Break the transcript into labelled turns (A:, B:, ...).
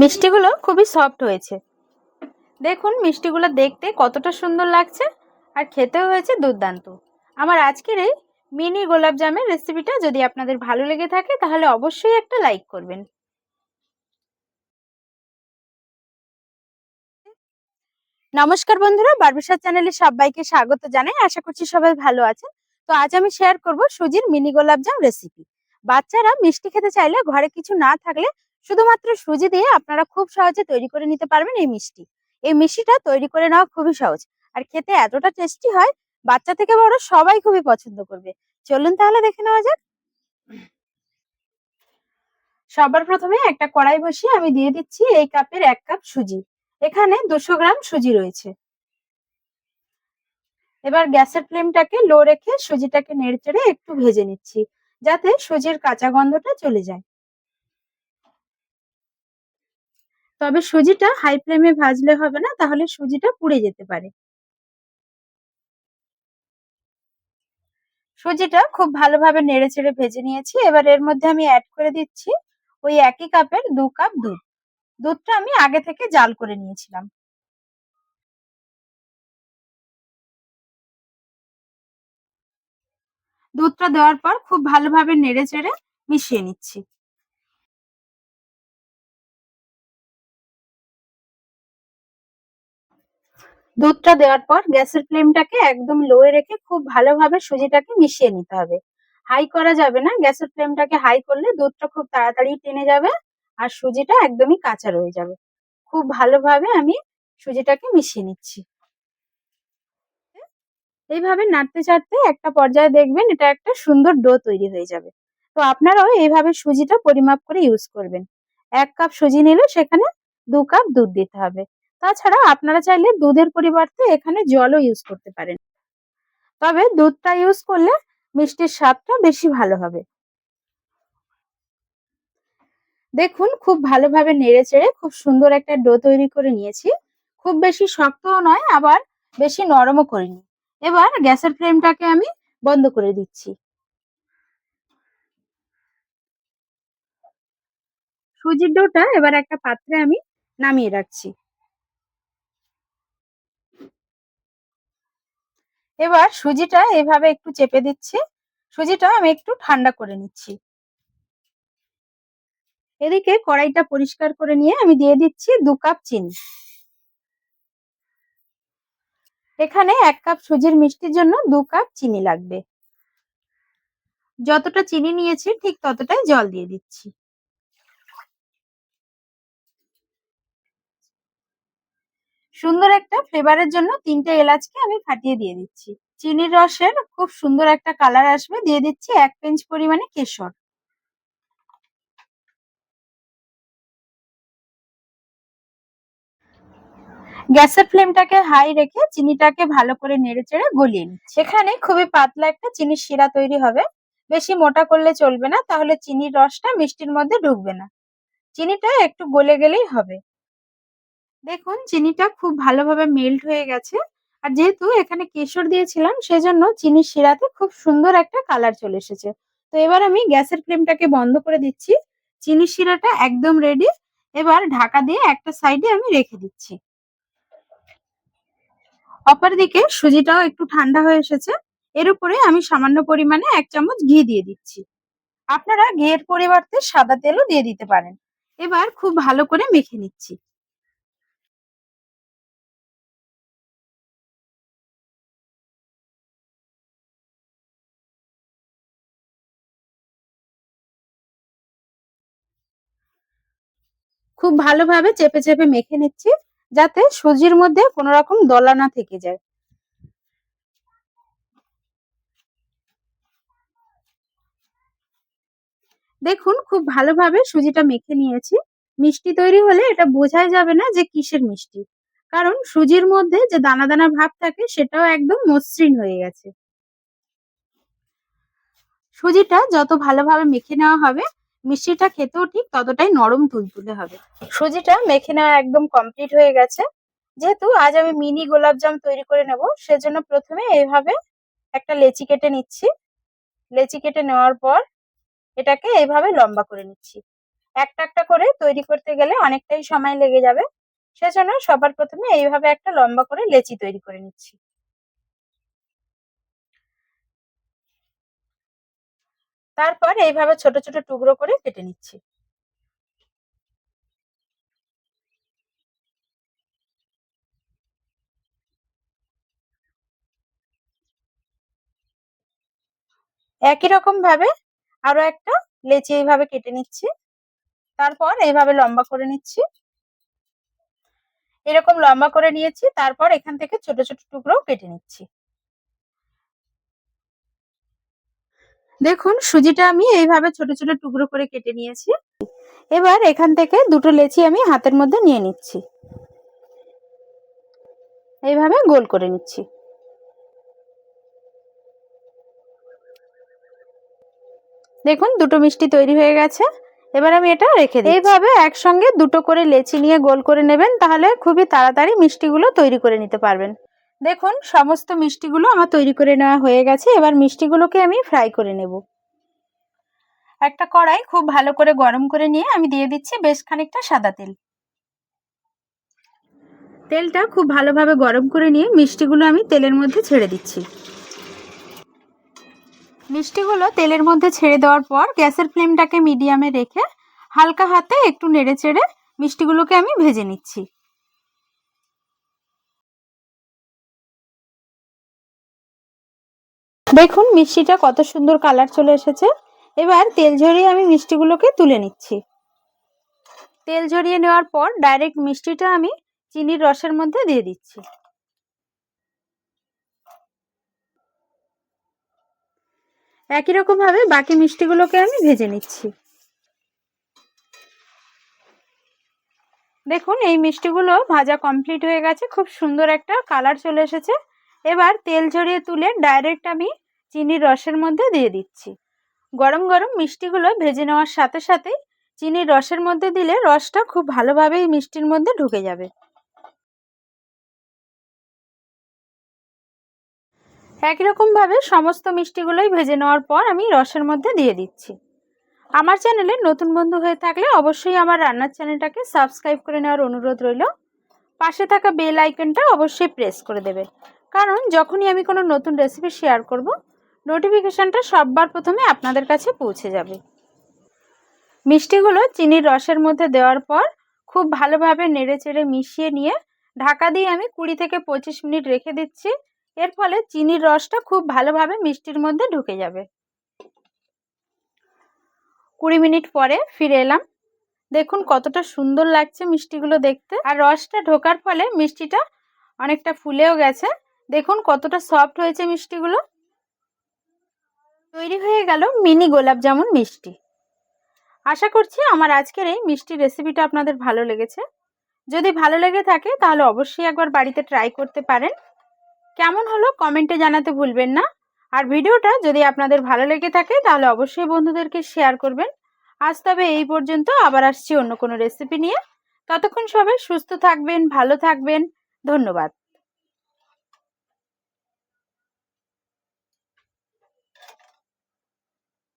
A: মিষ্টিগুলো খুবই সফট হয়েছে। দেখুন মিষ্টিগুলো দেখতে কতটা সুন্দর লাগছে আর খেতেও হয়েছে দুর্দান্ত। আমার আজকের এই মিনি গোলাপ জামের রেসিপিটা যদি আপনাদের ভালো লেগে থাকে তাহলে অবশ্যই একটা লাইক করবেন। নমস্কার বন্ধুরা বারবিশার চ্যানেলে সবাইকে স্বাগত জানাই। আশা করছি সবাই ভালো আছেন। তো আজ আমি শেয়ার করব সুজির মিনি গোলাপ জাম রেসিপি বাচ্চারা মিষ্টি খেতে চাইলে ঘরে কিছু না থাকলে শুধুমাত্র সুজি দিয়ে আপনারা খুব সহজে তৈরি করে নিতে পারবেন এই মিষ্টি। এই মিষ্টিটা তৈরি করে নেওয়া খুবই সহজ। আর খেতে এতটা টেস্টি হয়, বাচ্চা থেকে বড় সবাই খুবই পছন্দ করবে। চলুন তাহলে দেখে নেওয়া যাক। সবার প্রথমে একটা কড়াই বসিয়ে আমি দিয়ে দিচ্ছি এই কাপের এক কাপ সুজি। এখানে দুশো গ্রাম সুজি রয়েছে। এবার গ্যাসের ফ্লেমটাকে লো রেখে সুজিটাকে নেড়ে চেড়ে একটু ভেজে নিচ্ছি, যাতে সুজির কাঁচা গন্ধটা চলে যায়। তবে সুজিটা হাই ফ্লেমে ভাজলে হবে না, তাহলে সুজিটা পুড়ে যেতে পারে। সুজিটা খুব ভালোভাবে নেড়ে চেড়ে ভেজে নিয়েছি। এবার এর মধ্যে আমি অ্যাড করে দিচ্ছি ওই একই কাপের দু কাপ দুধ। দুধটা আমি আগে থেকে জাল করে নিয়েছিলাম। দুধটা দেওয়ার পর খুব ভালোভাবে নেড়ে চেড়ে মিশিয়ে নিচ্ছি। দুধটা দেওয়ার পর গ্যাসের ফ্লেমটাকে একদম লোয়ে রেখে খুব ভালোভাবে সুজিটাকে মিশিয়ে নিতে হবে। হাই করা যাবে না, গ্যাসের ফ্লেমটাকে হাই করলে দুধটা খুব তাড়াতাড়ি টেনে যাবে আর সুজিটা একদমই কাঁচা রয়ে যাবে। খুব ভালোভাবে আমি সুজিটাকে মিশিয়ে নিচ্ছি। এইভাবে নাড়তে চাড়তে একটা পর্যায়ে দেখবেন এটা একটা সুন্দর ডো তৈরি হয়ে যাবে। তো আপনারাও এইভাবে সুজিটা পরিমাপ করে ইউজ করবেন। এক কাপ সুজি নিলে সেখানে দু কাপ দুধ দিতে হবে। তাছাড়া আপনারা চাইলে দুধের পরিবর্তে এখানে জলও ইউজ করতে পারেন। তবে দুধটা ইউজ করলে মিষ্টির স্বাদটা বেশি ভালো হবে। দেখুন, খুব ভালোভাবে নেড়ে চেড়ে খুব সুন্দর একটা ডো তৈরি করে নিয়েছি। খুব বেশি শক্তও নয়, আবার বেশি নরমও করিনি এবার গ্যাসের ফ্লেমটাকে আমি বন্ধ করে দিচ্ছি। সুজির ডোটা এবার একটা পাত্রে আমি নামিয়ে রাখছি। এবার সুজিটা এভাবে একটু চেপে দিচ্ছি। সুজিটা আমি একটু ঠান্ডা করে নিচ্ছি। এদিকে কড়াইটা পরিষ্কার করে নিয়ে আমি দিয়ে দিচ্ছি দু কাপ চিনি। এখানে এক কাপ সুজির মিষ্টির জন্য দু কাপ চিনি লাগবে। যতটা চিনি নিয়েছি ঠিক ততটাই জল দিয়ে দিচ্ছি। সুন্দর একটা ফ্লেভারের জন্য তিনটে এলাচকে আমি ফাটিয়ে দিয়ে দিচ্ছি। চিনির রসের খুব সুন্দর একটা কালার আসবে। দিয়ে দিচ্ছি এক পিঞ্চ পরিমাণে কেশর। গ্যাসের ফ্লেমটাকে হাই রেখে চিনিটাকে ভালো করে নেড়ে চেড়ে গলিয়ে নিচ্ছি। এখানে খুবই পাতলা একটা চিনির শিরা তৈরি হবে। বেশি মোটা করলে চলবে না, তাহলে চিনির রসটা মিষ্টির মধ্যে ঢুকবে না। চিনিটা একটু গলে গেলেই হবে। দেখুন, চিনিটা খুব ভালোভাবে মেল্ট হয়ে গেছে। আর যেহেতু এখানে কেশর দিয়েছিলাম, সেজন্য চিনির শিরাতে খুব সুন্দর একটা কালার চলে এসেছে। তো এবার আমি গ্যাসের ফ্লেমটাকে বন্ধ করে দিচ্ছি। চিনির শিরাটা একদম রেডি এবার ঢাকা দিয়ে একটা সাইডে আমি রেখে দিচ্ছি। অপরদিকে সুজিটাও একটু ঠান্ডা হয়ে এসেছে। এর উপরে আমি সামান্য পরিমাণে এক চামচ ঘি দিয়ে দিচ্ছি। আপনারা ঘিয়ের পরিবর্তে সাদা তেলও দিয়ে দিতে পারেন। এবার খুব ভালো করে মেখে নিচ্ছি। খুব ভালোভাবে চেপে চেপে মেখে নিচ্ছি, যাতে সুজির মধ্যে কোনো রকম দলা না থেকে যায়। দেখুন, খুব ভালোভাবে সুজিটা মেখে নিয়েছি। মিষ্টি তৈরি হলে এটা বোঝাই যাবে না যে কিসের মিষ্টি। কারণ সুজির মধ্যে যে দানা দানা ভাব থাকে, সেটাও একদম মসৃণ হয়ে গেছে। সুজিটা যত ভালোভাবে মেখে নেওয়া হবে মিষ্টিটা খেতেও ঠিক ততটাই নরম তুলতুলে হবে। সুজিটা মেখে নেওয়া একদম কমপ্লিট হয়ে গেছে। যেহেতু আজ আমি মিনি গোলাপজাম তৈরি করে নেব, সেজন্য প্রথমে এইভাবে একটা লেচি কেটে নিচ্ছি। লেচি কেটে নেওয়ার পর এটাকে এইভাবে লম্বা করে নিচ্ছি। একটা একটা করে তৈরি করতে গেলে অনেকটাই সময় লেগে যাবে। সেজন্য সবার প্রথমে এইভাবে একটা লম্বা করে লেচি তৈরি করে নিচ্ছি। তারপর এইভাবে ছোট ছোট টুকরো করে কেটে নিচ্ছি। একই রকম ভাবে আরও একটা লেচি এইভাবে কেটে নিচ্ছি। তারপর এইভাবে লম্বা করে নিচ্ছি। এরকম লম্বা করে নিয়েছি, তারপর এখান থেকে ছোট ছোট টুকরো কেটে নিচ্ছি। দেখুন, সুজিটা আমি এইভাবে ছোট ছোট টুকরো করে কেটে নিয়েছি। এবার এখান থেকে দুটো লেচি আমি হাতের মধ্যে নিয়ে নিচ্ছি। এইভাবে গোল করে নিচ্ছি। দেখুন, দুটো মিষ্টি তৈরি হয়ে গেছে। এবার আমি এটা রেখে দিই এইভাবে একসঙ্গে দুটো করে লেচি নিয়ে গোল করে নেবেন, তাহলে খুবই তাড়াতাড়ি মিষ্টিগুলো তৈরি করে নিতে পারবেন। দেখুন, সমস্ত মিষ্টিগুলো আমার তৈরি করে নেওয়া হয়ে গেছে। এবার মিষ্টিগুলোকে আমি ফ্রাই করে নেব। একটা কড়াই খুব ভালো করে গরম করে নিয়ে আমি দিয়ে দিচ্ছি বেশ খানিকটা সাদা তেল। তেলটা খুব ভালোভাবে গরম করে নিয়ে মিষ্টিগুলো আমি তেলের মধ্যে ছেড়ে দিচ্ছি। মিষ্টিগুলো তেলের মধ্যে ছেড়ে দেওয়ার পর গ্যাসের ফ্লেমটাকে মিডিয়ামে রেখে হালকা হাতে একটু নেড়ে চেড়ে মিষ্টিগুলোকে আমি ভেজে নিচ্ছি। দেখুন, মিষ্টিটা কত সুন্দর কালার চলে এসেছে। এবার তেল ঝরিয়ে আমি মিষ্টিগুলোকে তুলে নিচ্ছি। তেল ঝরিয়ে নেওয়ার পর ডাইরেক্ট মিষ্টিটা আমি চিনির রসের মধ্যে দিয়ে দিচ্ছি। একই রকম ভাবে বাকি মিষ্টিগুলোকে আমি ভেজে নিচ্ছি। দেখুন, এই মিষ্টিগুলো ভাজা কমপ্লিট হয়ে গেছে। খুব সুন্দর একটা কালার চলে এসেছে। এবার তেল ঝরিয়ে তুলে ডাইরেক্ট আমি চিনির রসের মধ্যে দিয়ে দিচ্ছি। গরম গরম মিষ্টিগুলো ভেজে নেওয়ার সাথে সাথেই চিনির রসের মধ্যে দিলে রসটা খুব ভালোভাবে এই মিষ্টির মধ্যে ঢুকে যাবে। একই রকমভাবে সমস্ত মিষ্টিগুলোই ভেজে নেওয়ার পর আমি রসের মধ্যে দিয়ে দিচ্ছি। আমার চ্যানেলে নতুন বন্ধু হয়ে থাকলে অবশ্যই আমার রান্নার চ্যানেলটাকে সাবস্ক্রাইব করে নেওয়ার অনুরোধ রইল। পাশে থাকা বেল আইকনটা অবশ্যই প্রেস করে দেবে। কারণ যখনই আমি কোনো নতুন রেসিপি শেয়ার করব নোটিফিকেশানটা সববার প্রথমে আপনাদের কাছে পৌঁছে যাবে। মিষ্টিগুলো চিনির রসের মধ্যে দেওয়ার পর খুব ভালোভাবে নেড়ে চেড়ে মিশিয়ে নিয়ে ঢাকা দিয়ে আমি কুড়ি থেকে পঁচিশ মিনিট রেখে দিচ্ছি। এর ফলে চিনির রসটা খুব ভালোভাবে মিষ্টির মধ্যে ঢুকে যাবে। কুড়ি মিনিট পরে ফিরে এলাম। দেখুন কতটা সুন্দর লাগছে মিষ্টিগুলো দেখতে। আর রসটা ঢোকার ফলে মিষ্টিটা অনেকটা ফুলেও গেছে। দেখুন কতটা সফট হয়েছে মিষ্টিগুলো। তৈরি হয়ে গেল মিনি গোলাপ জামুন মিষ্টি। আশা করছি আমার আজকের এই মিষ্টি রেসিপিটা আপনাদের ভালো লেগেছে। যদি ভালো লেগে থাকে তাহলে অবশ্যই একবার বাড়িতে ট্রাই করতে পারেন। কেমন হলো কমেন্টে জানাতে ভুলবেন না। আর ভিডিওটা যদি আপনাদের ভালো লেগে থাকে তাহলে অবশ্যই বন্ধুদেরকে শেয়ার করবেন। আজ তবে এই পর্যন্ত, আবার আসছি অন্য কোনো রেসিপি নিয়ে। ততক্ষণ সবাই সুস্থ থাকবেন, ভালো থাকবেন। ধন্যবাদ।